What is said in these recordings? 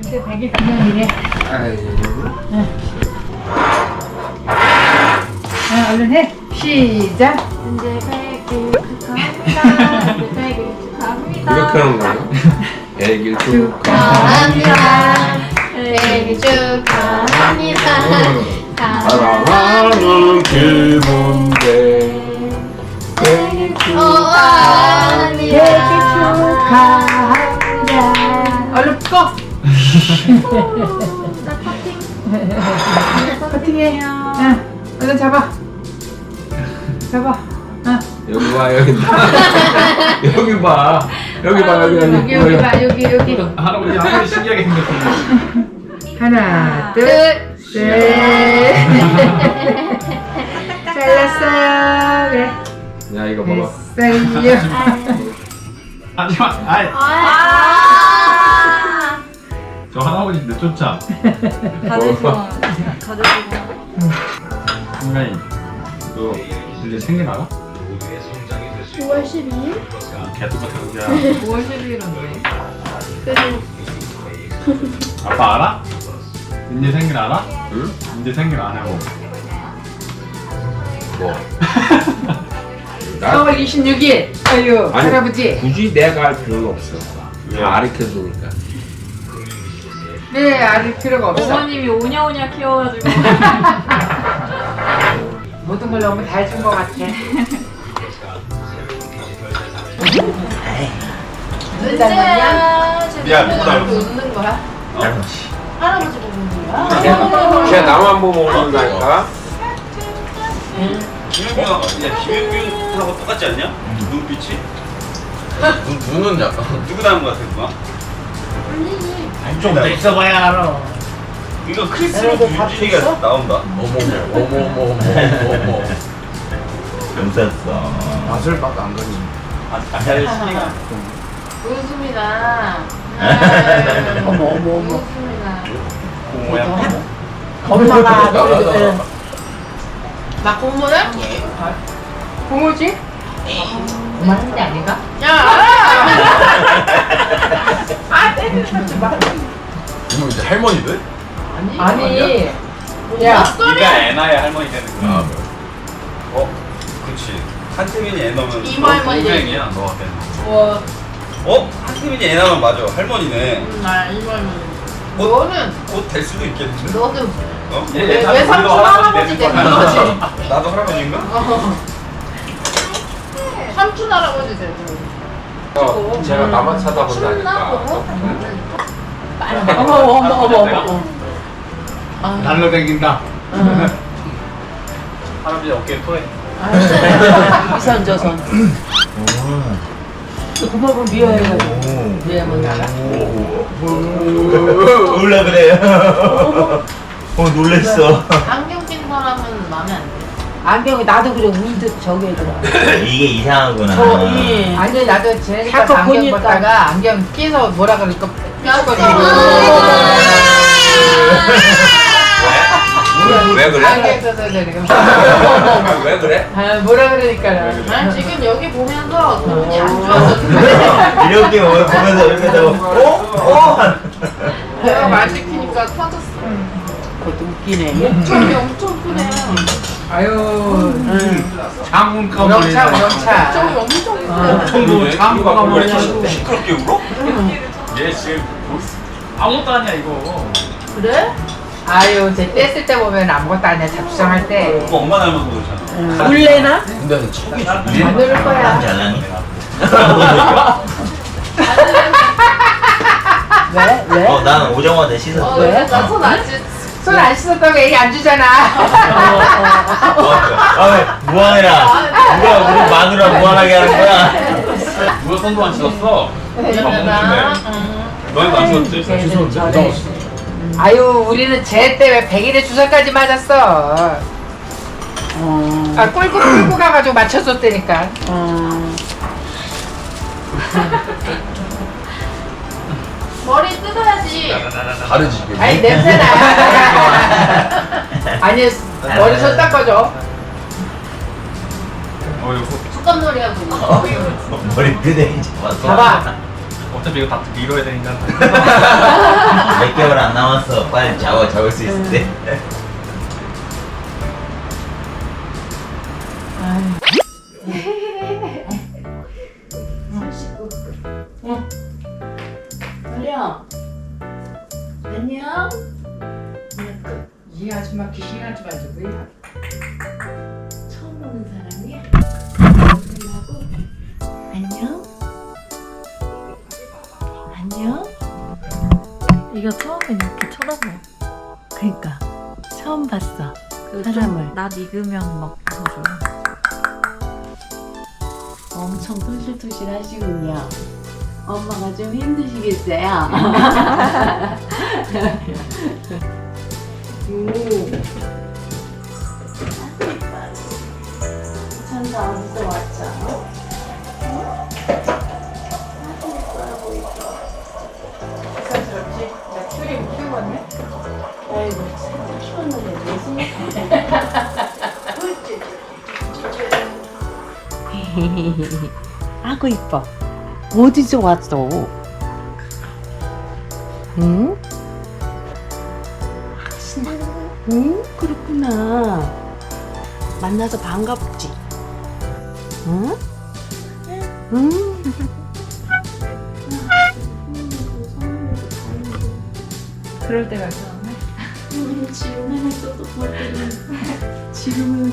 근데 100일 기념일이야. 아이고. 자, 얼른 해. 시작. 현재 100일 축하합니다. 현재 100일 축하합니다. 이렇게 하는 거예요? 애길 축하합니다. 생일 축하합니다. 사랑하는 김은배 나 커팅. 커팅해. 응. 얼른 잡아. 잡아. 응. 여기 봐 여기 여기 봐 여기 봐 여기 여기 여기 봐 여기 여기. 할아버지 할머니 신기하게 생겼습니다. 하나, 둘, 끝. 셋. 잘랐어요. 그래. 야 이거 봐봐 됐어요. 하지마. 아이. 아. 저 할아버지 늦쫓아. 먹어봐 순간이 너 이제 생일 알아? 9월 12일? 개 똑같아 그냥. 5월 11일인데. 아빠 알아? 이제 생일 알아? 응? 이제 생일 안 하고. 뭐? 나 4월 26일. 아유, 아니. 할아버지. 굳이 내가 할 필요는 없어 왜? 다 가르쳐주니까 네, 알 필요가 없어. 어머님이 오냐오냐 키워가지고. 모든 걸 너무 다 해준 것 같아. 미안, 못 알았어. 웃는 거야? 할아버지 보고 웃는 거야? 걔 나만 보고 먹는다니까 김현규가 야 김현규하고 똑같지 않냐? 눈빛이? 눈, 눈은 약간 누구 닮은 것 같아 누가? 좀더 있어봐야 알아. 이거 크리스마스 유진이가 나온다. 어머머 어머머 어머머 염소였어 맛을밖에 안 가니 아 잘했으니까 웃음이 나. 어머, 어머, 어머. 웃음이 나. 고모야? 엄마가 나가다가 나 공모해? 고모 하는 게 아닌가? 이거 이제 할머니들? 아니. 야, 네가 애나의 할머니 되는 거야 아 어? 그치 한태민이 애 넣으면 이모 할머니 동생이야 너 같아 와, 어? 한태민이 애 낳으면 맞아 할머니네 나 이모 할머니. 너는 곧 될 수도 있겠는데? 너도 어? 왜- 왜 삼촌 할아버지 되는 거지? 나도 할아버지인가? 삼촌 할아버지 되는 어, 제가 나만 쳐다본다니까 어머, 어머, 어머, 어머. 날로 댕긴다. 할아버지 어깨에 토해. 이선 저선. 고모를 미워해가지고. 미워하면 나가? 몰라 그래요. 어 놀랬어. 안경 낀 사람은 마음에 안 돼. 안경이 나도 그래 울듯 저기 애들아. 이게 이상하구나. 아니 나도 쟤니까 안경 벗다가 안경 끼서 뭐라 그러니까 왜 그래? 안경 써서 저리가 왜 그래? 아 뭐라 그러니까 난 지금 여기 보면서 기분이 안 좋아서 이렇게 뭐 보면서 이렇게 하고 어? 어? 내가 말 시키니까 터졌어. 그것도 웃기네 저기 엄청 크네. 아유 장군 우렁차 가문이다. 우렁차 저기 엄청. 청도 장군 왜. 이렇게 시끄럽게 울어? 얘 지금 아무것도 아니야 이거. 그래? 아유 쟤 뗐을 때 보면 아무것도 아니야 잡수정할 때 그거 엄마 닮아서 그렇잖아 울래나? 근데 척이 안 울을 거야 잘나니? 왜? 왜? 어, 난 오자마자 어, 씻었어. 왜? 나손안 씻. 손 안 씻었다고 얘기 안 주잖아 아, 왜 무한해라. 누가 우리 마누라 무한하게 하는 거야? 누가 손도 안 씻었어? 미안하다. 너희도 안 씻었지? 쟤는 저래. 아유 우리는 쟤 때문에 100일에 주사까지 맞았어 아 끌고 끌고 가가지고 맞춰줬다니까 머리 뜯어야지. 다르지 이게 아니 냄새나 아니 머리 손 닦아줘 어 이거 숯감놀이 하고 있어. 머리 끄댕이 잡았어. 봐봐 어차피 이거 다 밀어야 되니까. 내 개월 안 남았어. 빨리 자고 잡을 수 있을 때. 안녕. 이 아줌마 귀신 아줌마 누구야? 처음 보는 사람이야? 하고 안녕. 안녕. 이거 처음에 이렇게 쳐다봐. 그러니까 처음 봤어. 그 사람을. 좀나 익으면 막 웃어줘요. 엄청 토실토실 하시군요. 엄마가 좀 힘드시겠어요? 오. 천사 어디서 왔죠? 아이고, 이뻐. 어디서 왔어? 응? 만나서 반갑지. 응? 응? 그럴 때가 있었네. 우리 지금은 때는 지금은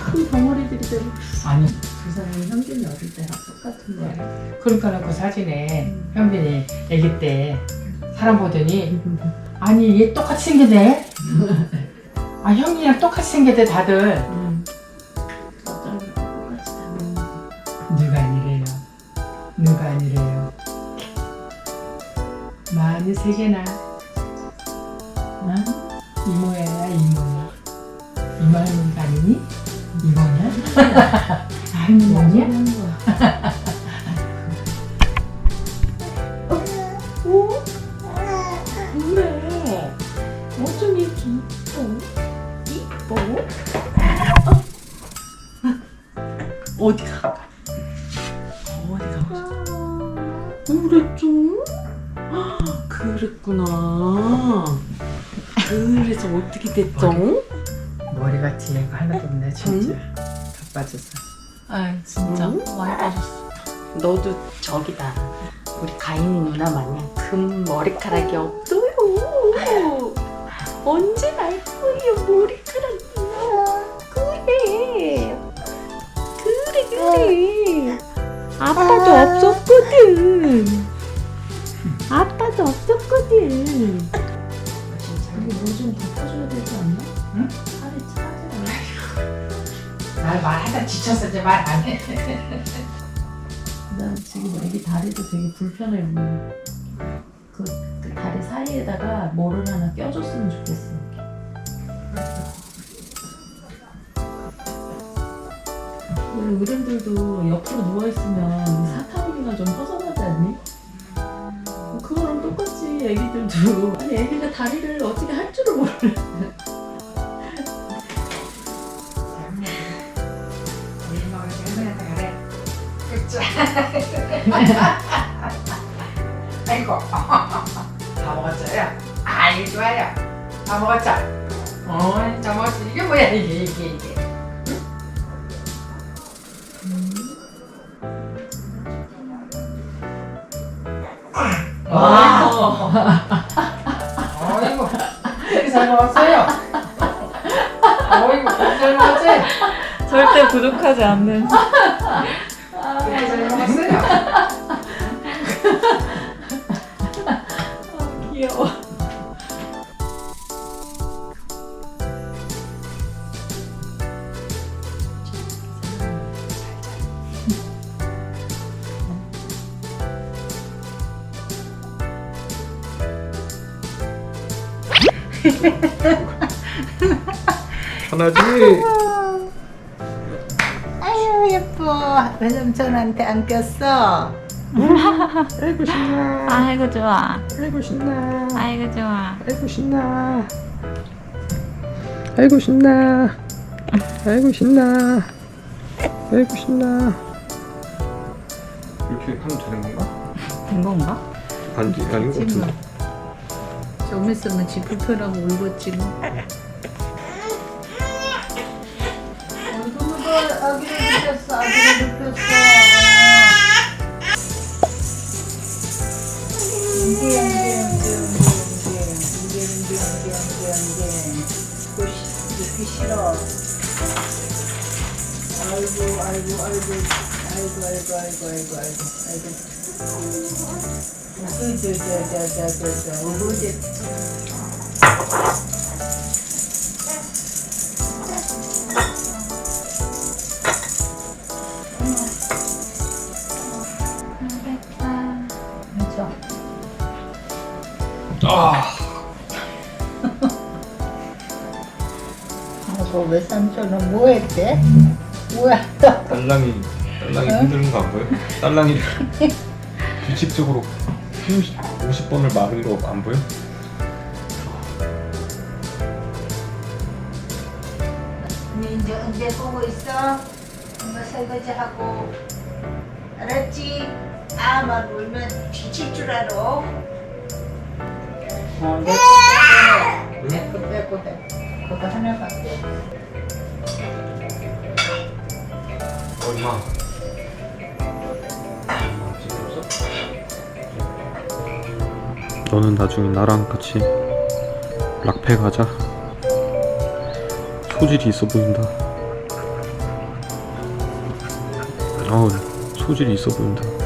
큰 덩어리들이 되고 아니 그 사람이 현빈이 어릴 때랑 똑같은 거야. 그러니까 그 사진에 현빈이 아기 때 사람 보더니 아니 얘 똑같이 생겼네. 아 현빈이랑 똑같이 생겼대 다들. 많이 세 개나. 어? 이모야 이모. 이모 할머니가 아니니? 이모냐? 할머니 아 그랬구나. 그래서 어떻게 됐죠? 머리 같이 얘가 하나도 없네 진짜. 다 빠졌어. 아 진짜 응? 많이 빠졌어. 너도 저기다. 우리 가인이 누나 마냥 금 머리카락이 없어요. 언제 날 거예요 머리카락이야. 그래. 그래 그래. 아빠도 없었거 없었거든. 우리 뭐좀 바꿔줘야 되지 않나? 응? 살이 차지 날 말하다 지쳤어 이제 말 안 해. 난 지금 애기 다리도 되게 불편해 보여. 그, 그 다리 사이에다가 뭐를 하나 껴줬으면 좋겠어. 원래 어른들도 옆으로 누워있으면 사타구니가 좀 허전하지 않니? 애기들도 아니 애기가 다리를 어떻게 할 줄을 몰라? 아이고. 다 먹었어요? 아이, 좋아요. 다 먹었죠? 어, 다 먹었어. 이게 뭐야, 이게, 이게, 이게. 어이구, 되게 잘 먹었어요. 어이구, 되게 잘 먹었지? 절대 부족하지 않는. 되게 잘 먹었어요. 귀여워 편하지? 아유 예뻐 왜 삼촌한테 안 꼈어? 아이고 신나 아이고 좋아. 아이고 신나 아이고 좋아. 아이고 신나 아이고 신나 아이고 신나 아이고 신나 이렇게 하면 되는 건가? 된 건가? 아니 아닌 것 같은데 좀 있으면 지 불편하고 울겠지 뭐. 아기를 눕혔어 아기를 눕혔어 응게 응게 응게 응게 응게 응게 응게 응게 그 눕기 싫어 아이고 아이고 아이고 아이고 아이고 아이고 아이고 아이고 아이고 저저저저저저 우리 이제 그렇죠. 아이고 외삼촌은 뭐 했대? 뭐야 또 딸랑이 딸랑이 힘든 거안 보여? 딸랑이를 규칙적으로 50번을 막은 거안 보여? 니 이제 언제 보고 있어? 엄마 설거지 하고 알았지? 아만 울면 뒤질 줄 알아 어, 내거 빼고 해 내거 빼고 해 그거 하나밖에 얼마? 너는 나중에 나랑 같이 락페 가자. 소질이 있어 보인다. 어우, 소질이 있어 보인다.